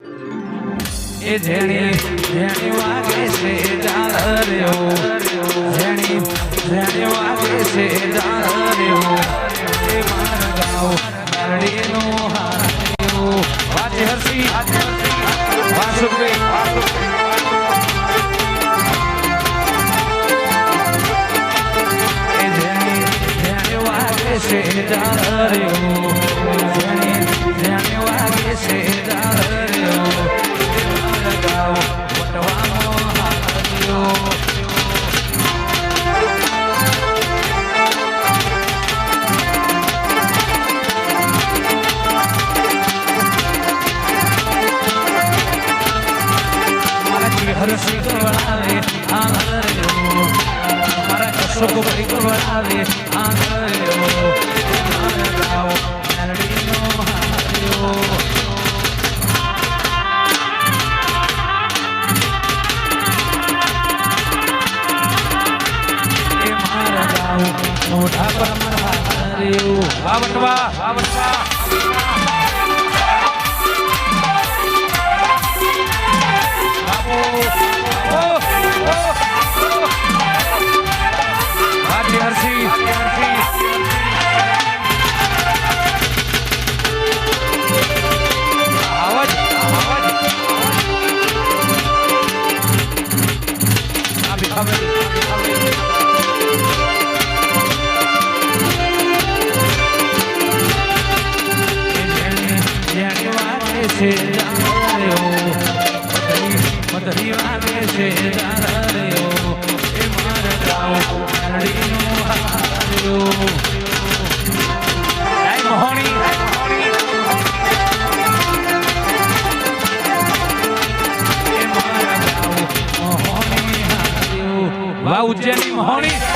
એ જેણી જેણી વાગે છે જાળ રહ્યો જેણી જેણી વાગે છે જાળ રહ્યો એ માર ગાવ નરડીનો હાર્યો વાજે હરસી કશોક ભાઈ ગવડાવે આંગળીઓ મેલડીનો હાર્યો મોઢા પર મારા હાર્યો વાવટવા વાવટવા છે જાણ્યો મધરી વાગે છે હાર્યો મોહણી એ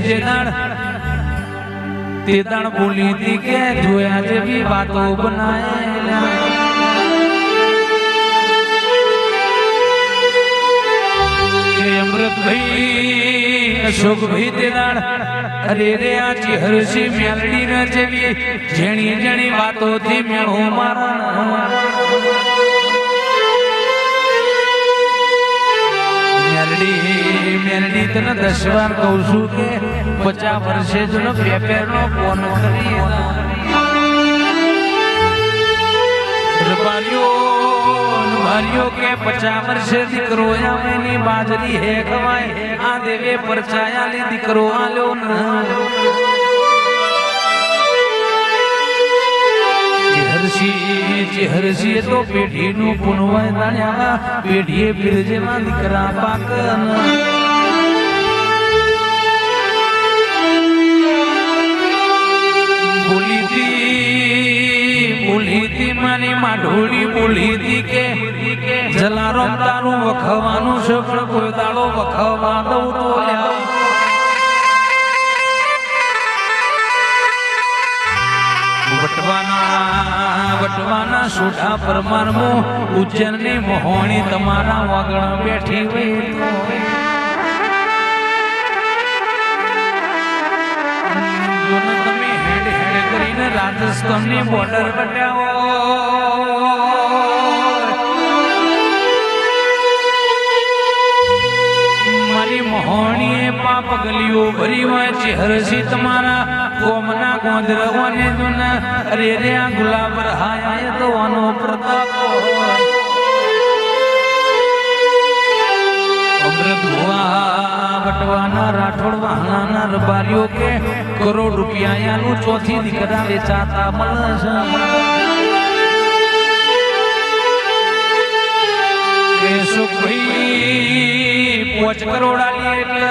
જે દાણ, તે દાણ વાતો બનાયેલા. અમૃતભાઈ અશોકભાઈ તે અરે રે આજી હરસી મેલડી ન જેવી જેણી જેણી વાતો થી મેળો મારા મેલડી તને દસ વાર કહું છું કે પચાસ વર્ષે જ નો પેપેરનો ફોન કરી રબારીઓ કે પચાસ વર્ષે દીકરો આમેની બાજરી હે ખવાય આ દેવે પરચાયાલી દીકરો આલ્યો ન હરસી તો પુનવાય દાણ્યા પેઢીએ પીરજેમાં દીકરા પાકન. વખવાનું છે, પણ કોઈ દાડો વખવા દઉં તો વટવાના વટવાના સોઢા પરમારમો, ઉજ્જૈનની મોહણી તમારા વાગણ બેઠી હોય ને તમે હેડ હેડ કરીને રાજસ્થાનની બોર્ડર બટાવો. છે હરસી તમારા કોમના ગોંદરવાને જોને અરે રે આ ગુલાબ રહાય તો આનો પ્રતાપ. અમૃત ભુવા વટવાના, રાઠોડ વાહણાના રબારીઓ કે કરોડ સુખભાઈ પોચ કરોડ આલી એટલે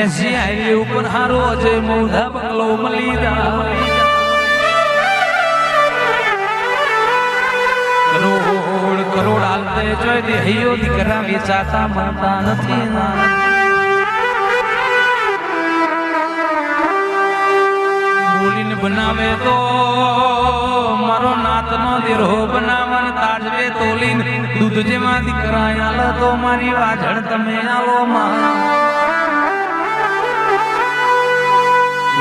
એસી હાઈવે ઉપર હારો છે મોઢા બંગલો મળી જા કરોડ એ જોઈ દે હૈયો દીકરા વેચાતા મળતા નથી બોલીને બનાવે તો મારો નાતનો દેરો બનાવન તાજવે તોલીન દૂધ જેમાં દીકરા આલો તો મારી વાજણ તમે આલો માં.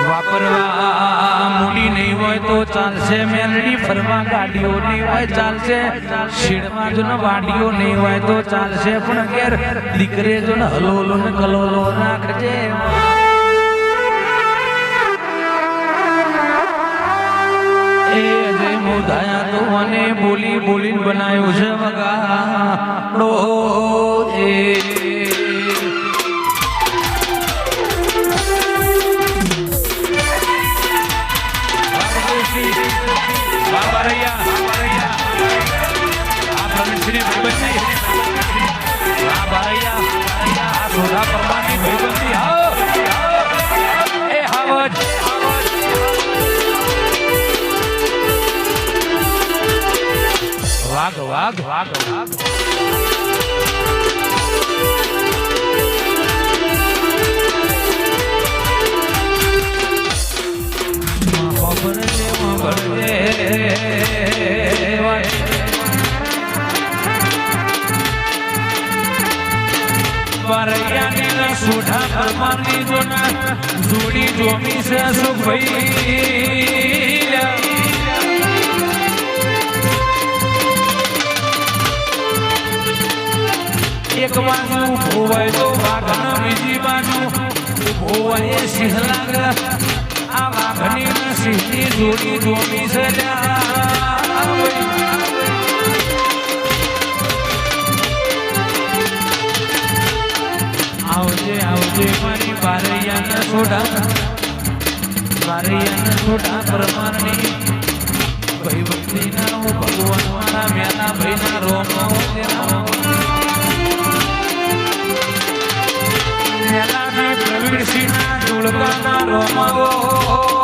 વાપરવા મૂડી નહીં હોય તો ચાલશે મેલડી, ફરવા ગાડીઓ નહીં હોય ચાલશે. શીડમાં જો ને વાડીઓ નહીં હોય તો ચાલશે, પણ ઘેર દીકરે જો ને હલોલો ને કલોલો નાખજે. અજય તો અને બોલી બોલીને બનાવ્યું છે વગાડો વાઘ વાઘ વાઘ વાઘ છે સુઢા પરમારની જોના જોડી જોમી છે સુભાઈ એક બાજુ ભોવાય તો વાઘનો બીજી બાજુ. ભોવાય સિંહ લાગે આ વાઘની ને સિંહની જોડી જોડી આવજે આવજે મારી બારૈયાના છોડા બારૈયાના છોડા પરમારની ભાઈ ભક્તિના હું ભગવાન મારા મેના ભાઈના રોમો ભૂલતા ના રમવો